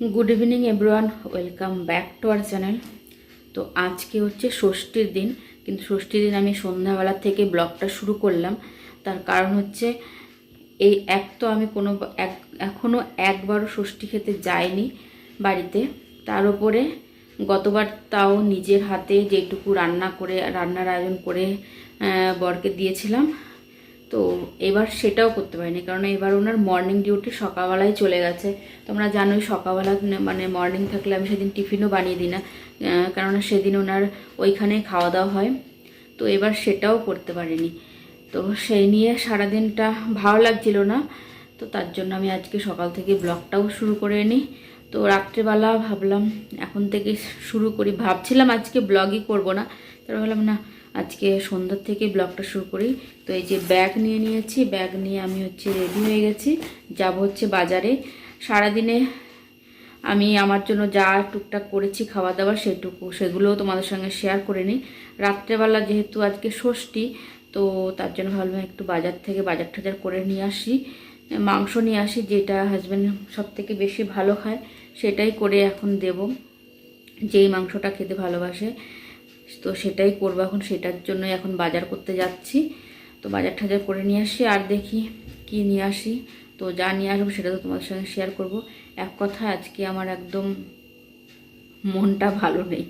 Good evening everyone welcome back to our channel তো আজকে হচ্ছে ষষ্ঠীর দিন, কিন্তু ষষ্ঠীর দিন আমি সন্ধ্যাবেলা থেকে ব্লগটা শুরু করলাম। তার কারণ হচ্ছে, এই এক তো আমি কোনো এক এখনও একবারও ষষ্ঠী খেতে যাইনি বাড়িতে। তার উপরে গতবার তাও নিজের হাতে যেটুকু রান্না করে, রান্নার আয়োজন করে বরকে দিয়েছিলাম। তো এবার সেটাও করতে পারিনি। কারণ এবার ওনার মর্নিং ডিউটি সকালবেলায় চলে গেছে। তোমরা জানোই সকালবেলা মানে মর্নিং থাকলে আমি সেদিন টিফিনও বানিয়ে দিই না। কেননা সেদিন ওনার ওইখানে খাওয়া দাওয়া হয়। তো এবার সেটাও করতে পারিনি। তো সেই নিয়ে সারাদিনটা ভালো লাগছিল না। তো তার জন্য আমি আজকে সকাল থেকে ব্লগটাও শুরু করে নিই। তো রাত্রেবেলা ভাবলাম, এখন থেকে শুরু করি। ভাবছিলাম আজকে ব্লগই করব না। তারপর ভাবলাম, না আজকে সন্ধ্যার থেকে ব্লগটা শুরু করি। তো এই যে ব্যাগ নিয়ে নিয়েছি, ব্যাগ নিয়ে আমি হচ্ছে রেডি হয়ে গেছি। যাব হচ্ছে বাজারে। সারাদিনে আমি আমার জন্য যা টুকটাক করেছি খাওয়া দাওয়া সেটুকু, সেগুলোও তোমাদের সঙ্গে শেয়ার করে নিই। রাত্রেবেলা যেহেতু আজকে ষষ্ঠী, তো তার জন্য ভাবলাম একটু বাজার থেকে বাজার টাজার করে নিয়ে আসি। মাংস নিয়ে আসি, যেটা হাজব্যান্ড সব থেকে বেশি ভালো খায়, সেটাই করে এখন দেব। যেই মাংসটা খেতে ভালোবাসে। তো সেটাই করব এখন, সেটার জন্যই এখন বাজার করতে যাচ্ছি। তো বাজার টাজার করে নিয়ে আসি আর দেখি কি নিয়ে আসি। তো যা নিয়ে আসব সেটা তো তোমাদের সঙ্গে শেয়ার করব। এক কথা, আজকে আমার একদম মনটা ভালো নেই।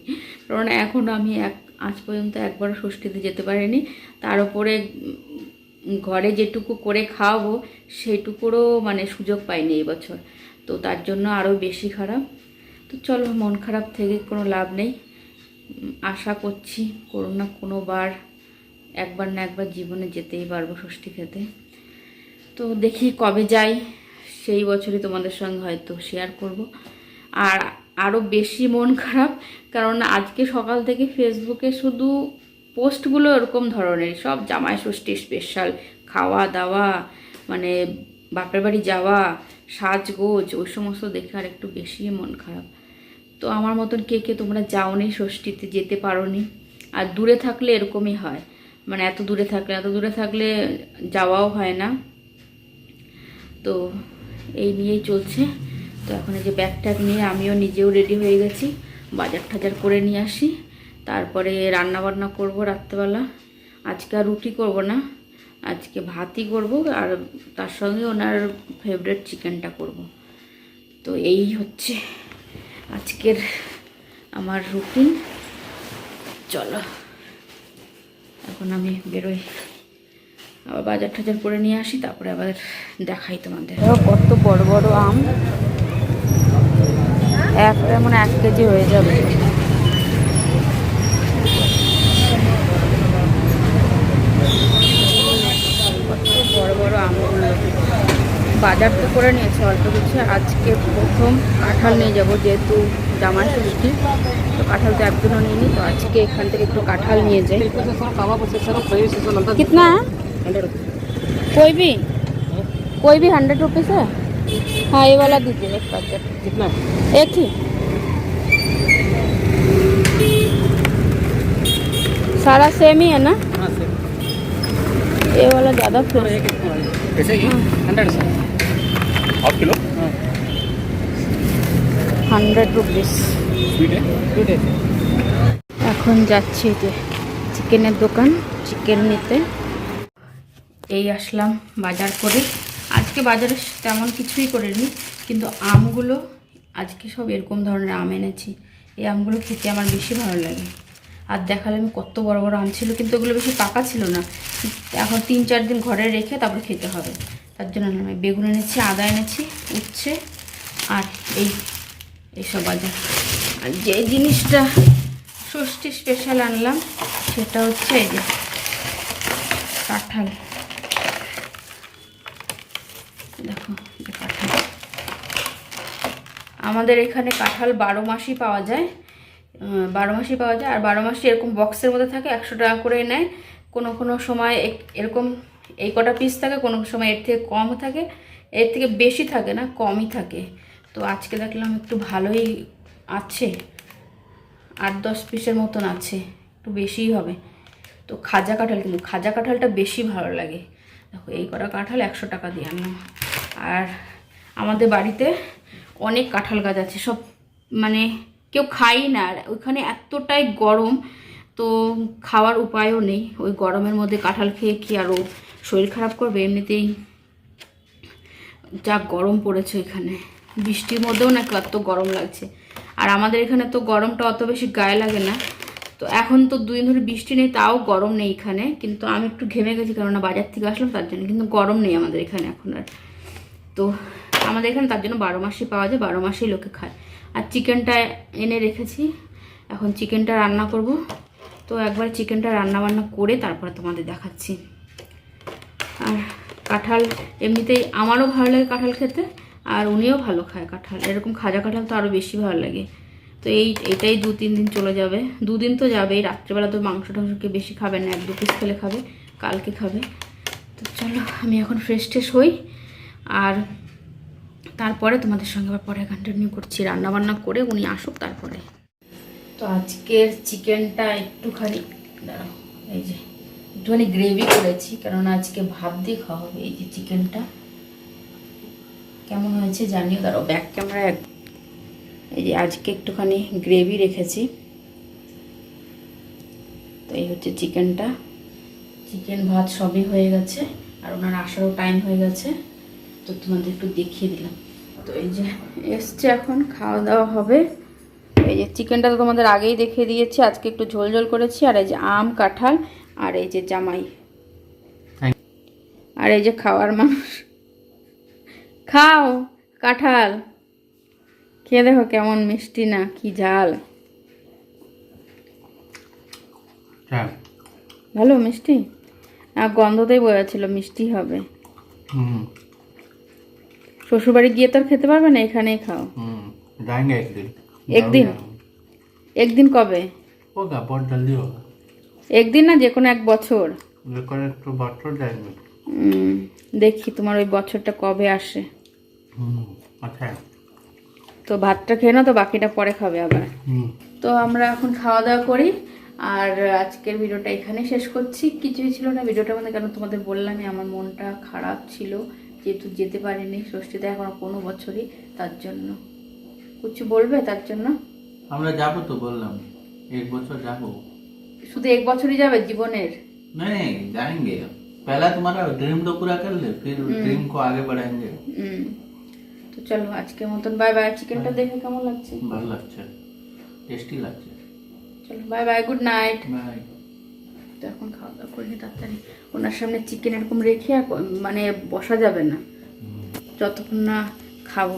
কারণ এখন আমি এক, আজ পর্যন্ত একবার ষষ্ঠীতে যেতে পারিনি। তার উপরে ঘরে যেটুকু করে খাওয়াবো, সেটুকুরও মানে সুযোগ পাইনি এই বছর। তো তার জন্য আরও বেশি খারাপ। তো চলো মন খারাপ থেকে কোনো লাভ নেই। আশা করছি কোনো না কোনো বার একবার না একবার জীবনে যেতেই পারব ষষ্ঠী খেতে। তো দেখি কবে যাই, সেই বছরই তোমাদের সঙ্গে হয়তো শেয়ার করব। আর আরও বেশি মন খারাপ, কারণ আজকে সকাল থেকে ফেসবুকে শুধু পোস্টগুলো এরকম ধরনের, সব জামাই ষষ্ঠী স্পেশাল খাওয়া দাওয়া মানে বাপের বাড়ি যাওয়া, সাজগোজ, ওই সমস্ত দেখে আর একটু বেশি মন খারাপ। তো আমার মতন কে কে তোমরা যাওনি ষষ্ঠীতে, যেতে পারোনি? আর দূরে থাকলে এরকমই হয়। মানে এত দূরে থাকলে, এত দূরে থাকলে যাওয়াও হয় না। তো এই নিয়েই চলছে। তো এখন এই যে ব্যাগ ট্যাগ নিয়ে আমিও নিজেও রেডি হয়ে গেছি। বাজার টাজার করে নিয়ে আসি। তারপরে রান্না বান্না করব রাত্রেবেলা। আজকে আর রুটি করব না। আজকে ভাতই করব আর তার সঙ্গে ওনার ফেভারেট চিকেনটা করব। তো এই হচ্ছে। আজকের আমার রুটিন চলো, এখন আমি বেরোই। আবার বাজার টাজার করে নিয়ে আসি, তারপরে আবার দেখাই তোমাদের। কত বড় বড় আম। একটা মানে এক কেজি হয়ে যাবে। কত বড় বড় আমগুলো বাজার তো করে নিয়েছে অল্প কিছু আজকে প্রথম কাঁঠাল নিয়ে যাব যেহেতু জামাই ষষ্ঠী তো কাঁঠাল তো একদিনও নিইনি তো আজকে এখান থেকে একটু কাঁঠাল নিয়ে যাই कितना है कोई भी कोई भी हंड्रेड रुपीज़ है हाँ ये वाला दीजिए एक पैकेट कितना एक ही सारा सेम ही है ना हाँ सर ये वाला ज़्यादा fresh half kilo? Hundred rupees. এখন যাচ্ছি যে চিকেনের দোকান চিকেন নিতে। এই আসলাম বাজার করে। আজকে বাজারে তেমন কিছুই করিনি কিন্তু আমগুলো আজকে সব এরকম ধরনের আম এনেছি। এই আমগুলো খেতে আমার বেশি ভালো লাগে। আর দেখালাম কত বড় বড় আম ছিল কিন্তু ওগুলো বেশি পাকা ছিল না। এখন তিন চার দিন ঘরে রেখে তারপর খেতে হবে। তার জন্য আমি বেগুন এনেছি, আদা এনেছি, উচ্ছে আর এই, এইসব বাজার আর যে জিনিসটা ষষ্ঠী স্পেশাল আনলাম, সেটা হচ্ছে এই যে কাঁঠাল। দেখো কাঁঠাল। আমাদের এখানে কাঁঠাল বারো মাসই পাওয়া যায়। বারো মাসই পাওয়া যায়। আর বারো মাসই এরকম বক্সের মধ্যে থাকে, একশো টাকা করে নেয়। কোনো কোনো সময় এরকম এই কটা পিস থাকে, কোনো সময় এর থেকে কম থাকে, এর থেকে বেশি থাকে না, কমই থাকে। তো আজকে দেখলাম একটু ভালোই আছে, আট দশ পিসের মতন আছে, একটু বেশিই হবে। তো খাজা কাঁঠাল কিন্তু, খাজা কাঁঠালটা বেশি ভালো লাগে। দেখো, এই কটা কাঁঠাল একশো টাকা দিয়ে। আনলাম আর আমাদের বাড়িতে অনেক কাঁঠাল গাছ আছে, সব মানে কেউ খাই না। আর ওইখানে এতটাই গরম, তো খাওয়ার উপায়ও নেই। ওই গরমের মধ্যে কাঁঠাল খেয়ে কি আরও শরীর খারাপ করবে এমনিতেই। যা গরম পড়েছে এখানে। বৃষ্টির মধ্যেও নাকি এত গরম লাগছে। আর আমাদের এখানে তো গরমটা অত বেশি গায়ে লাগে না। তো এখন তো দুই ধরে বৃষ্টি নেই, তাও গরম নেই এখানে। কিন্তু আমি একটু ঘেমে গেছি কেননা বাজার থেকে আসলাম, তার জন্য কিন্তু গরম নেই আমাদের এখানে এখন আর। তো আমাদের এখানে তার জন্য বারো মাসই পাওয়া যায়, বারো মাসেই লোকে খায়। আর চিকেনটা এনে রেখেছি। এখন চিকেনটা রান্না করব। তো একবার চিকেনটা রান্না বান্না করে তারপরে তোমাদের দেখাচ্ছি। আর কাঁঠাল, এমনিতেই আমারও ভালো লাগে কাঁঠাল খেতে, আর উনিও ভালো খায় কাঁঠাল। এরকম খাজা কাঁঠাল তো আরও বেশি ভালো লাগে। তো এই, এটাই দু তিন দিন চলে যাবে। দুদিন তো যাবেই, রাত্রেবেলা তো মাংস টাংসকে বেশি খাবে না, এক দু পিস খেলে খাবে, কালকে খাবে। তো চলো, আমি এখন ফ্রেশ ট্রেশ হই, আর তারপরে তোমাদের সঙ্গে আবার পরে কন্টিনিউ করছি। রান্না বান্না করে উনি আসুক তারপরে। তো আজকের চিকেনটা একটুখানি, দাঁড়াও, এই যে। একটুখানি গ্রেভি করেছি কারণ আজকে ভাত দিয়ে খাওয়া হবে, এই যে চিকেনটা কেমন হয়েছে জানিও? দাঁড়াও ব্যাক ক্যামেরা এই যে আজকে একটুখানি গ্রেভি রেখেছি। তো এই হচ্ছে চিকেনটা চিকেন ভাত সবই হয়ে গেছে, আর ওনার আসারও টাইম হয়ে গেছে। তো তোমাদের একটু দেখিয়ে দিলাম। তো এই যে এসছে এখন, খাওয়া দাওয়া হবে। এই যে চিকেনটা তো তোমাদের আগেই দেখিয়ে দিয়েছি, আজকে একটু ঝোল ঝোল করেছি, আর এই যে আম, কাঁঠাল আর এই যে জামাই। আর এই যে খাওয়ার মানুষ। খাও কাঁঠাল। খেয়ে দেখো কেমন মিষ্টি না কি ঝাল। হ্যাঁ। ভালো মিষ্টি? আর গন্ধতেই বোঝাচ্ছিল মিষ্টি হবে। শ্বশুরবাড়ি গিয়ে তো আর খেতে পারবে না এখানেই খাও। একদিন। একদিন? কবে? ও গা বড় জলদি একদিন না যে কোনো এক বছর। দেখি তোমার ওই বছরটা কবে আসে। আচ্ছা। তো ভাতটা খেয়ে না তো বাকিটা পরে খাবে আবার। তো আমরা এখন খাওয়া দাওয়া করি আর আজকের ভিডিওটা এখানে শেষ করছি। কিছুই ছিল না ভিডিওটা মানে কেন তোমাদের বললামই আমার মনটা খারাপ ছিল যেহেতু যেতে পারিনি ষষ্ঠীতে এখন কোনো বছরই তার জন্য। কিছু বলবে তার জন্য? আমরা যাব তো বললাম এক বছর যাব। শুধু এক বছরই যাবে জীবনের नहीं जाएंगे पहला तुम्हारा ड्रीम तो पूरा कर ले फिर ड्रीम को आगे बढ़ाएंगे হুম তো চলো আজকের মতন বাই বাই চিকেনটা দেখে কেমন লাগছে ভালো লাগছে টেস্টি লাগছে চলো bye bye good night bye তো এখন খাওয়া দাওয়া করিনি তাড়াতাড়ি ওনার সামনে চিকেন এরকম রেখে আর ক- মানে বসা যাবে না যতক্ষণ না খাবো